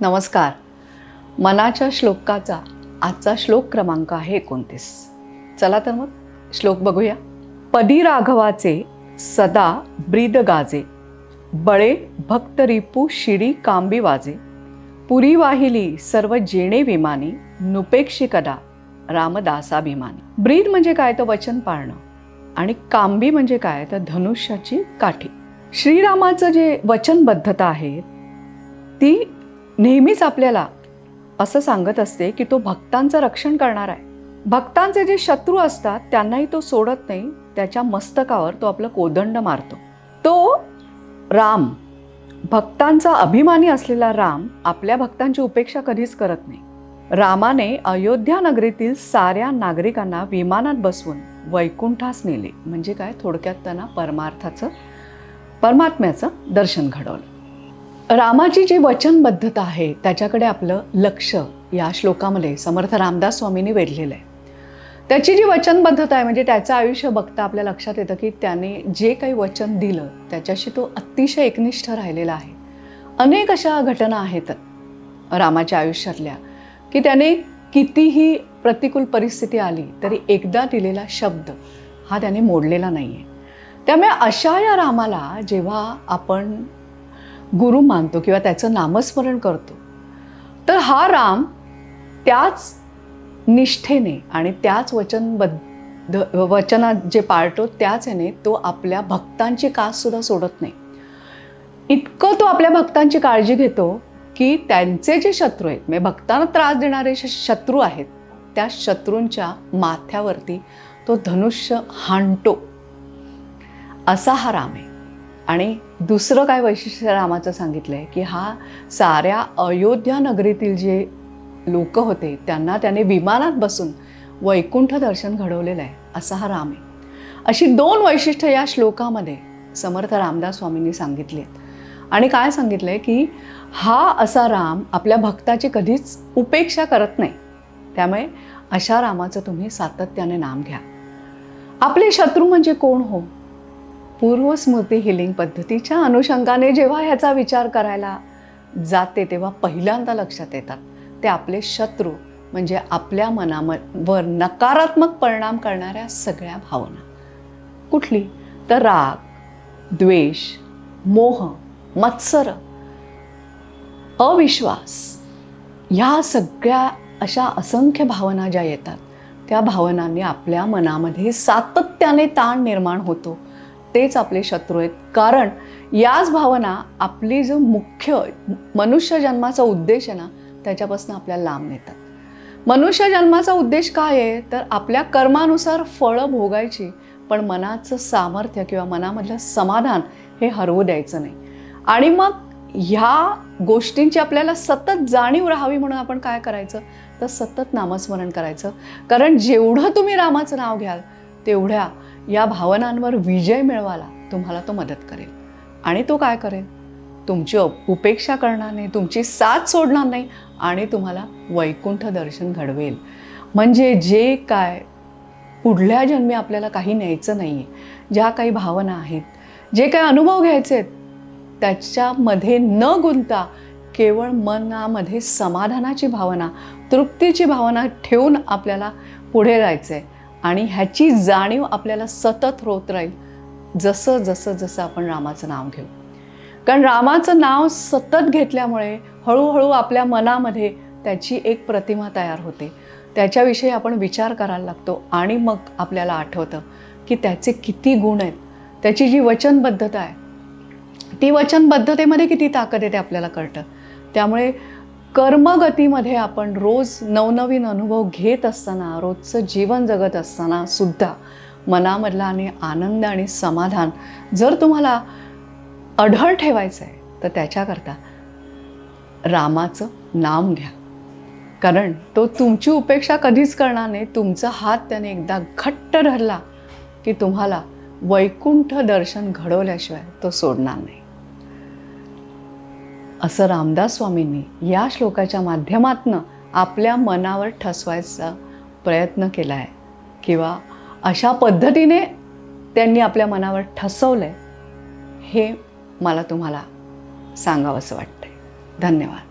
नमस्कार. मनाच्या श्लोकाचा आजचा श्लोक क्रमांक आहे एकोणतीस. चला तर मग श्लोक बघूया. पदी राघवाचे सदा ब्रीद गाजे. बळे भक्त रिपू शिडी कांबी वाजे. पुरी वाहिली सर्व जेणे विमानी नुपेक्षी कदा रामदासाभिमानी. ब्रीद म्हणजे काय तर वचन पाळणं आणि कांबी म्हणजे काय तर धनुष्याची काठी. श्रीरामाचं जे वचनबद्धता आहे ती नेहमीच आपल्याला असं सांगत असते की तो भक्तांचं रक्षण करणार आहे. भक्तांचे जे शत्रू असतात त्यांनाही तो सोडत नाही त्याच्या मस्तकावर तो आपलं कोदंड मारतो. तो राम भक्तांचा अभिमानी असलेला राम आपल्या भक्तांची उपेक्षा कधीच करत नाही. रामाने अयोध्या नगरीतील साऱ्या नागरिकांना विमानात बसवून वैकुंठास नेले. म्हणजे काय? थोडक्यात त्यांना परमार्थाचं परमात्म्याचं दर्शन घडवलं. रामाची जी वचनबद्धता आहे त्याच्याकडे आपलं लक्ष या श्लोकामध्ये समर्थ रामदास स्वामींनी वेधलेलं आहे. त्याची जी वचनबद्धता आहे म्हणजे त्याचं आयुष्य बघता आपल्या लक्षात येतं की त्याने जे काही वचन दिलं त्याच्याशी तो अतिशय एकनिष्ठ राहिलेला आहे. अनेक अशा घटना आहेत रामाच्या आयुष्यातल्या की त्याने कितीही प्रतिकूल परिस्थिती आली तरी एकदा दिलेला शब्द हा त्याने मोडलेला नाही आहे त्यामुळे अशा या रामाला जेव्हा आपण गुरु मानतो किंवा त्याचं नामस्मरण करतो. तर हा राम त्याच निष्ठेने आणि त्याच वचनबद्ध वचनात जे पाळतो त्याच याने तो आपल्या भक्तांची काससुद्धा सोडत नाही. इतकं तो आपल्या भक्तांची काळजी घेतो की त्यांचे जे शत्रू आहेत म्हणजे भक्तांना त्रास देणारे श- शत्रू आहेत त्या शत्रूंच्या माथ्यावरती तो धनुष्य हाणतो. असा हा राम आहे. आणि दुसरं काय वैशिष्ट्य रामाचं सांगितलं आहे की हा साऱ्या अयोध्या नगरीतील जे लोक होते त्यांना त्याने विमानात बसून वैकुंठ दर्शन घडवलेलं आहे. असा हा राम आहे. अशी दोन वैशिष्ट्य या श्लोकामध्ये समर्थ रामदास स्वामींनी सांगितली आहेत. आणि काय सांगितलं आहे की हा असा राम आपल्या भक्ताची कधीच उपेक्षा करत नाही. त्यामुळे अशा रामाचं तुम्ही सातत्याने नाम घ्या. आपले शत्रू म्हणजे कोण हो? पूर्वस्मृती हिलिंग पद्धतीच्या अनुषंगाने जेव्हा ह्याचा विचार करायला जाते तेव्हा पहिल्यांदा लक्षात येतात. ते आपले शत्रू म्हणजे आपल्या मनावर नकारात्मक परिणाम करणाऱ्या सगळ्या भावना. कुठली? तर राग द्वेष मोह मत्सर अविश्वास ह्या सगळ्या अशा असंख्य भावना ज्या येतात त्या भावनांनी आपल्या मनामध्ये सातत्याने ताण निर्माण होतो. तेच आपले शत्रू आहेत. कारण याच भावना आपली जो मुख्य मनुष्य जन्माचा उद्देश आहे ना त्याच्यापासून आपल्याला लांब नेतात. मनुष्य जन्माचा उद्देश काय आहे? तर आपल्या कर्मानुसार फळं भोगायची पण मनाचं सामर्थ्य किंवा मनामधलं समाधान हे हरवू द्यायचं नाही. आणि मग ह्या गोष्टींची आपल्याला सतत जाणीव राहावी म्हणून आपण काय करायचं? तर सतत नामस्मरण करायचं. कारण जेवढं तुम्ही रामाचं नाव घ्याल तेवढ्या या भावनांवर विजय मिळवायला तुम्हाला तो मदत करेल. आणि तो काय करेल? तुमची उपेक्षा करणार नाही तुमची साथ सोडणार नाही आणि तुम्हाला वैकुंठ दर्शन घडवेल. म्हणजे जे काय पुढल्या जन्मी आपल्याला काही न्यायचं नाही आहे ज्या काही भावना आहेत जे काही अनुभव घ्यायचे आहेत त्याच्यामध्ये न गुंता केवळ मनामध्ये समाधानाची भावना तृप्तीची भावना ठेवून आपल्याला पुढे जायचं आहे आणि ह्याची जाणीव आपल्याला सतत होत राहील. जसं जसं जसं आपण रामाचं नाव घेऊ. कारण रामाचं नाव सतत घेतल्यामुळे हळूहळू आपल्या मनामध्ये त्याची एक प्रतिमा तयार होते. त्याच्याविषयी आपण विचार करायला लागतो आणि मग आपल्याला आठवतं की त्याचे किती गुण आहेत. त्याची जी वचनबद्धता आहे ती वचनबद्धतेमध्ये किती ताकद आहे ते आपल्याला कळतं. त्यामुळे कर्मगतीमध्ये आपण रोज नवनवीन अनुभव घेत असताना रोजचं जीवन जगत असताना सुद्धा मनामधला आणि आनंद आणि समाधान जर तुम्हाला अढळ ठेवायचं आहे तर त्याच्याकरता रामाचं नाम घ्या. कारण तो तुमची उपेक्षा कधीच करणार नाही. तुमचा हात त्याने एकदा घट्ट धरला की तुम्हाला वैकुंठ दर्शन घडवल्याशिवाय तो सोडणार नाही. असं रामदास स्वामींनी या श्लोकाच्या माध्यमातनं आपल्या मनावर ठसवायचा प्रयत्न केला आहे किंवा अशा पद्धतीने त्यांनी आपल्या मनावर ठसवलं आहे हे मला तुम्हाला सांगावंसं वाटतंय. धन्यवाद.